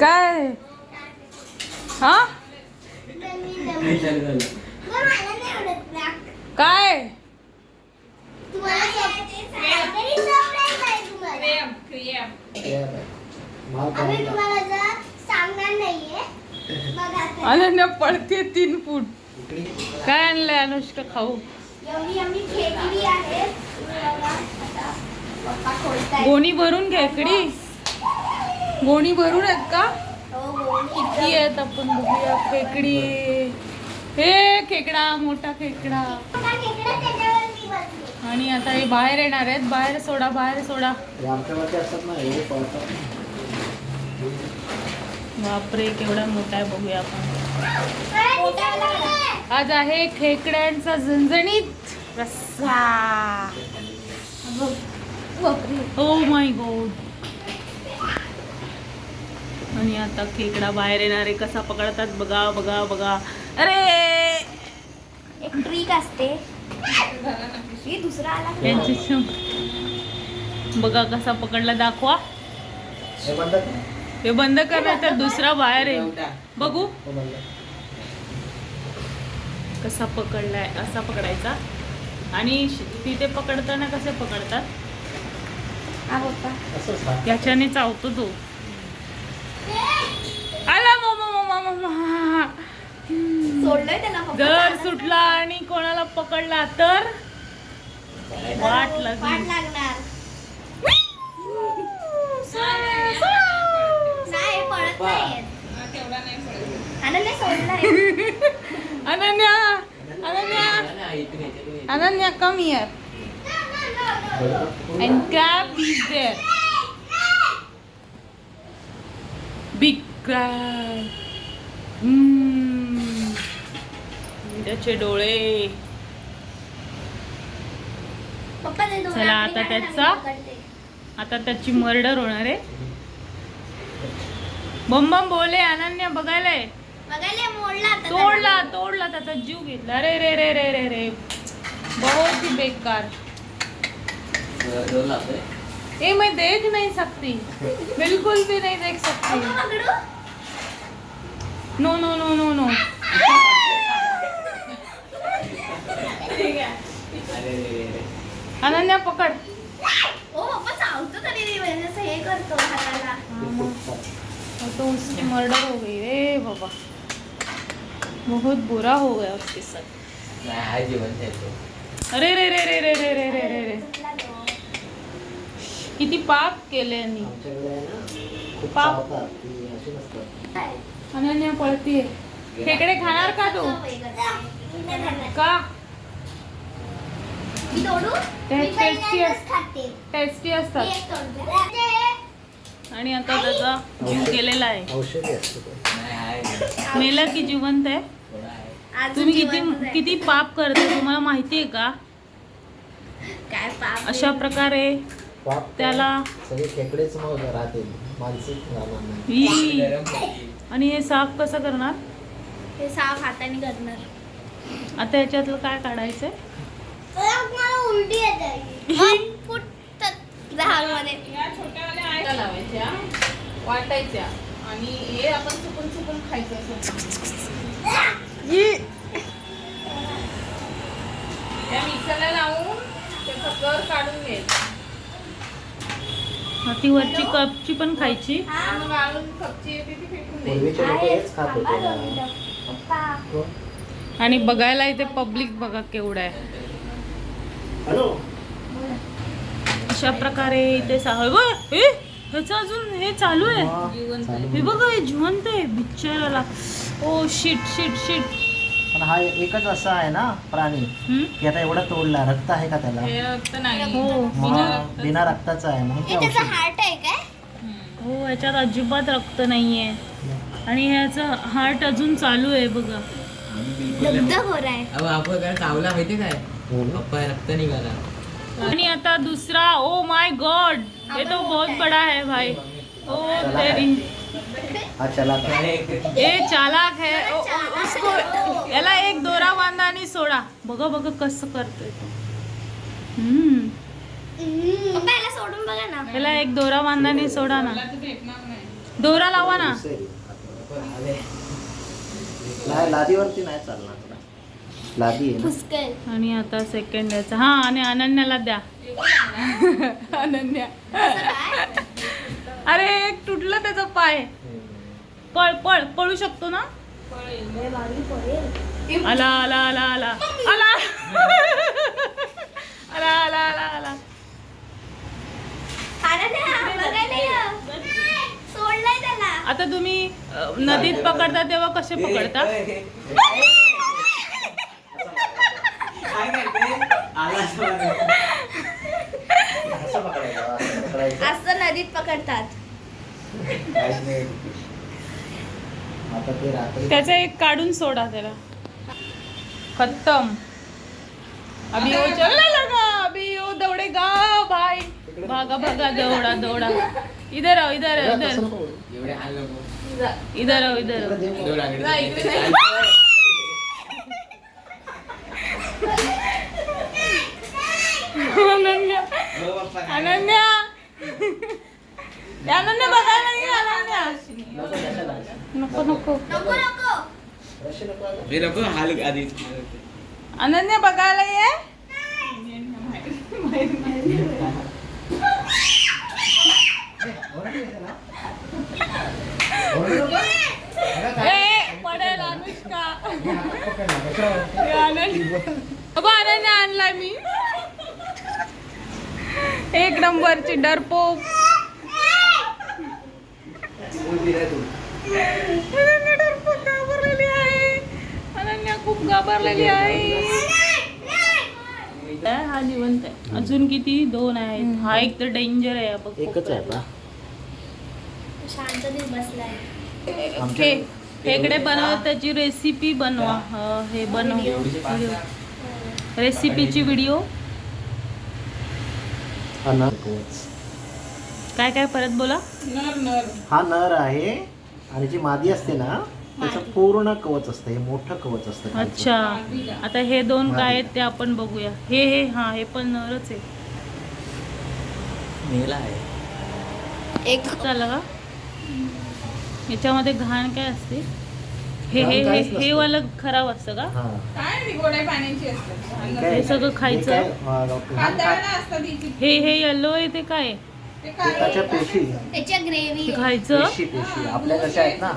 काय? हा? काय? अनन्या पडते तीन फूट. काय आणलंय अनुष्का खाऊ? गोणी भरून खेकडी. गोणी भरून आहेत का? किती आहेत आपण बघूया. खेकडी. हे खेकडा मोठा खेकडा. आणि आता हे बाहेर येणार आहेत. बाहेर सोडा बाहेर सोडा. हे बापरे केवढा मोठा आहे बघूया आपण. आज आहे खेकड्यांचा झणझणीत रस्सा ओ माय गॉड आणि आता खेकडा बाहेर येणार आहे कसा पकडतात बघा बघा बघा. अरे! एक ट्रिक असते. ही दुसरा आला यांची शं- बघा कसा पकडला दाखवा. हे हे बंद करा तर दुसरा बाहेर येईल बघू. कसा पकडलाय असा पकडायचा. आणि श- तिथे पकडताना कसे पकडतात? हा पप्पा. याच्याने चावतो तो. सोडलंय त्यांना जर सुटला आणि कोणाला पकडला तर? वाट लागणार. Ananya Ananya come here and crab is there big crab त्याचे डोळे. चला, आता त्याचा? आता त्याची मर्डर होणार आहे. बम बम बोले अनन्या बघायलाय. बघायला मोडला आता तोडला तोडला त्याचा जीव घेतला. रे रे रे रे रे रे. बहुत ही बेकार ए मैं देख नहीं सकती. बिल्कुल भी नहीं देख सकती? No no no no no Ananya पकड. ओ पप्पा चावतो तरी रे म्हणजे असं हे करतो हाताला तो उसकी मर्डर हो गई. रे बाबा. बहुत बुरा हो गया उसके साथ. अरे रे रे रे रे रे रे रे रे रे. किती पाप केले यांनी. आमच्याकडे आहे ना खूप पाप. अनन्या पळतीये. खेकडे खाणार का तू. का? टेस्टी टेस्टी असतात. आणि आता त्याचा जीव केलेला आहे. मेला की जिवंत आहे? तुम्ही किती किती पाप करता तुम्हाला माहिती आहे का? काय पाप अशा प्रकारे त्याला आणि हे साफ कसं करणार? हे साफ हाताने करणार. आता याच्यातलं काय काढायचंय? मला उलटी येते मध्ये या छोट्यावाल्या आयला लावायच्या वाटायच्या. आणि हे आपण चुकून चुकून खायचं त्या मिक्सरला लावून त्याचा कर काढून घ्यायचा ती वरची कपची पण खायची. मग कपची येते ती फेकून द्यायची हो. आणि बघायला इथे पब्लिक बघा केवढं आहे. हॅलो. अशा प्रकारे इथे हे हे ह्याचं अजून हे चालू आहे. हा. हे बघा हे जिवंत आहे बिचाराला ओ शिट शिट शिट पण हा एकच असा आहे ना प्राणी? की आता एवढा तोडला रक्त आहे का त्याला? हो मग बिना रक्ताचा आहे म्हणून हे हार्ट आहे काय? हो याच्यात अजिबात रक्त नाहीये. आणि ह्याचं हार्ट अजून चालू आहे बघा. दगदग हो रहा है आपण काय माहिती हो? पप्पा रक्त निघाला. आणि आता दुसरा ओ माय गॉड ये तो बहुत बड़ा है भाई. ओ तेरी. हा चला का? ए चालाक है. उसको याला एक दोरा बांधा आणि सोडा. बघा बघा कसं करतोय तो. हम्म. सोडून बघा ना. याला एक दोरा बांधा आणि सोडा ना. दोरा लावा ना. नाही लादीवरती नाही चालणार. लादी आहे ना? आणि आता सेकंड याचा. हा आणि अनन्याला द्या. अनन्या. अरे एक तुटलं त्याचा पाय. पळ पळ पळू शकतो ना? आला आला आला आला. आला. आला आला आला आला. आता तुम्ही नदीत पकडता तेव्हा कसे पकडता काय करते आला असं पकडायचं, असं पकडायचं. असं नदीत पकडतात. काहीच नाही. आता ते रात्री त्याचा एक काढून सोडा त्याला. खत्तम. अभी वो चलने लगा अभी वो दौड़ेगा भाई भागा भागा दौड़ा दौड़ा. इधर आओ इधर आओ इधर. नको. एवढे हाल नको इधर आओ इधर आओ. इकडे. अनन्या. अनन्या. बघायला ये अनन्या. अनन्या बघायला ये. पडेल अनुष्का. अनन्या. आणला मी. एक नंबरची डरपोक. डरपोक घाबरलेली आहे. अनन्या खूप घाबरलेली आहे. हा जिवंत आहे. अजून किती? दोन आहेत. हा एक तर डेंजर आहे बघ. एकच आहे आता. शांततेत बसलाय. खे खेकडे बनव त्याची रेसिपी बनवा. हा, बनव. रेसिपीची व्हिडिओ. काय काय परत बोला. हा नर आहे आणि जी मादी असते ना त्याचं पूर्ण कवच असतं हे मोठं कवच असतं. अच्छा. आता हे दोन काय आहेत ते आपण बघूया. हे हे हा हे पण नरच आहे. मेला आहे. एक. चालेल का? याच्यामध्ये घाण काय असते? हे हे हे हे. वालं खराब असतं का? हा. काय- सगळं हे खायचं? खा- हे हे येलो आहे ते काय? आहे? पिकाच्या पेशी. त्याच्या ग्रेव्ही ते खायचं? पेशी पेशी. आपल्या कशा आहेत ना?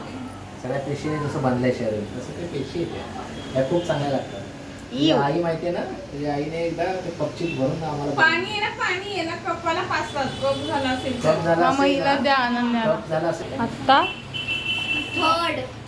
सगळ्या पेशीने जसं बांधलंय शरीर. तसं ते पेशी आहेत. त्या खूप चांगल्या लागतात. तुझी आई माहितीये ना? तुझी आईने एकदा ते कपचित भरून आम्हाला पाणी आहे ना पाणी आहे ना. कपाला पाचतात कप झाला असेल कप झाला असेल महिला ना, द्या आनंदाला कप झाला असेल. आत्ता? थर्ड.